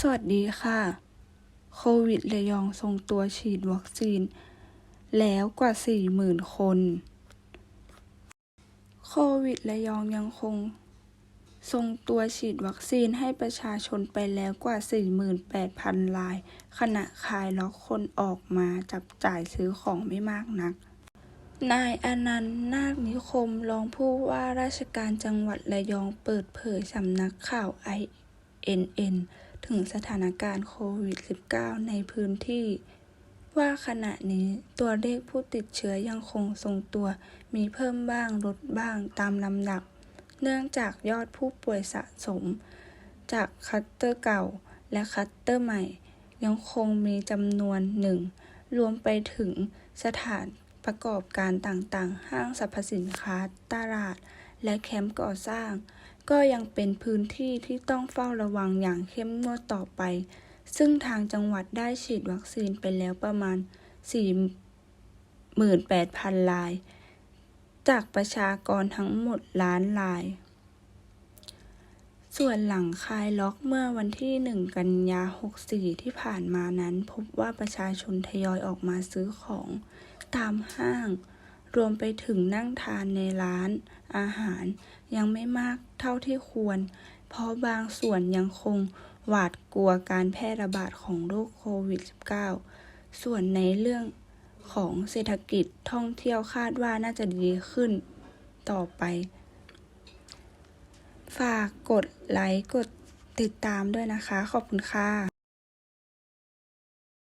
สวัสดีค่ะ โควิดระยองทรงตัวฉีดวัคซีน แล้วกว่า 40,000 คน โควิดระยองยังคง ทรงตัวฉีดวัคซีนให้ประชาชนไปแล้วกว่า 48,000 ราย ขณะคลายล็อกคนออกมาจับจ่ายซื้อของไม่มากนัก นายอนันต์นาคนิคมรองผู้ว่าราชการจังหวัดระยองเปิดเผยสำนักข่าว INN ถึงสถานการณ์โควิด -19 ในพื้นที่ ว่าขณะนี้ตัวเลขผู้ติดเชื้อยังคงทรงตัว มีเพิ่มบ้างลดบ้างตามลำดับ เนื่องจากยอดผู้ป่วยสะสม จากคัตเตอร์เก่าและคัตเตอร์ใหม่ ยังคงมีจำนวนหนึ่ง รวมไปถึงสถานประกอบการต่างๆ ห้างสรรพสินค้า ตลาด และแคมป์ก่อสร้าง ก็ยังเป็นพื้นที่ที่ต้องเฝ้าระวังอย่างเข้มงวดต่อไป ซึ่งทางจังหวัดได้ฉีดวัคซีนไปแล้วประมาณ 48,000 ราย จากประชากรทั้งหมดล้านราย ส่วนหลังคลายล็อกเมื่อวันที่ 1 กันยา 64 ที่ผ่านมานั้น พบว่าประชาชนทยอยออกมาซื้อของตามห้าง รวมไปถึงนั่งทานในร้านอาหาร ยังไม่มากเท่าที่ควร เพราะบางส่วนยังคงหวาดกลัวการแพร่ระบาดของโรคโควิด -19 ส่วนในเรื่องของเศรษฐกิจท่องเที่ยวคาดว่าน่าจะดีขึ้นต่อไป ฝากกดไลค์กดติดตามด้วยนะคะ ขอบคุณค่ะ